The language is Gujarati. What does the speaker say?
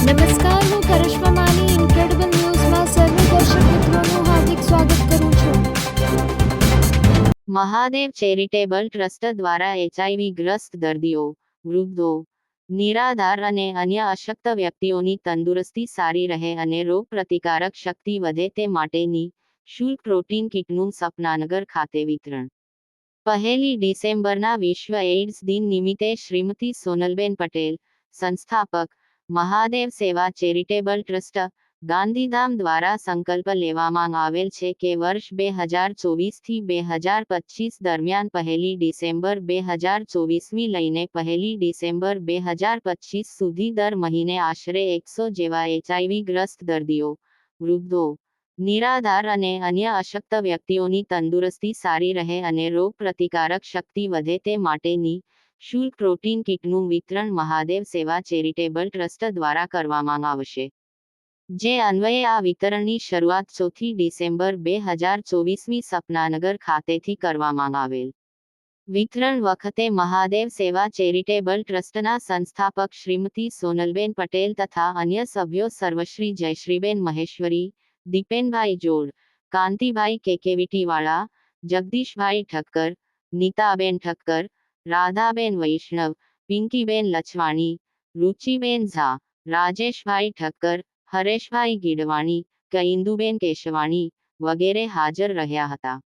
નમસ્કાર હું કરિશ્મા માની ઇન્ક્રેડિબલ ન્યૂઝમાં સર્વ દર્શક મિત્રોનું હાર્દિક સ્વાગત કરું છું. મહાદેવ ચેરિટેબલ ટ્રસ્ટ દ્વારા એચઆઈવી ગ્રસ્ત દર્દીઓ, વૃદ્ધો, નિરાધાર અને અન્ય અશક્ત વ્યક્તિઓની તંદુરસ્તી સારી રહે અને રોગ પ્રતિકારક શક્તિ વધે તે માટેની શુલ્ક પ્રોટીન કિટનું સપનાનગર ખાતે વિતરણ. પહેલી ડિસેમ્બરના વિશ્વ એઇડ્સ દિન નિમિત્તે શ્રીમતી સોનલબેન પટેલ, સંસ્થાપક મહાદેવ સેવા ચેરિટેબલ ટ્રસ્ટ, ગાંધીધામ દ્વારા સંકલ્પ લેવામાં આવેલ છે કે વર્ષ બે હજાર ચોવીસથી બે હજાર પચીસ દરમિયાન પહેલી ડિસેમ્બર બે હજાર ચોવીસમી લઈને પહેલી ડિસેમ્બર બે હજાર પચીસ સુધી દર મહિને આશરે એકસો જેવા એચઆઈવી ગ્રસ્ત દર્દીઓ, વૃદ્ધો, નિરાધાર અને અન્ય અશક્ત વ્યક્તિઓની તંદુરસ્તી સારી રહે અને રોગ પ્રતિકારક શક્તિ વધે તે માટેની શુલ્ક પ્રોટીન કીટનું વિતરણ મહાદેવ સેવા ચેરિટેબલ ટ્રસ્ટ દ્વારા કરવામાં આવશે? જે અન્વયે આ વિતરણની શરૂઆત ચોથી ડિસેમ્બર બે હજાર ચોવીસમી સપનાનગર ખાતેથી કરવામાં આવેલ. વિતરણ વખતે મહાદેવ સેવા ચેરિટેબલ ટ્રસ્ટના સંસ્થાપક શ્રીમતી સોનલબેન પટેલ તથા અન્ય સભ્યો સર્વશ્રી જયશ્રીબેન મહેશ્વરી, દીપેનભાઈ જોડ, કાંતિભાઈ કેકેવીટીવાળા, જગદીશભાઈ ઠક્કર, નીતાબેન ઠક્કર રાધાબેન વૈષ્ણવ, પિંકીબેન લચવાણી રૂચિબેન ઝા, રાજેશભાઈ ઠક્કર, હરેશભાઈ ગીડવાણી કઈંદુબેન કેશવાણી વગેરે હાજર રહ્યા હતા.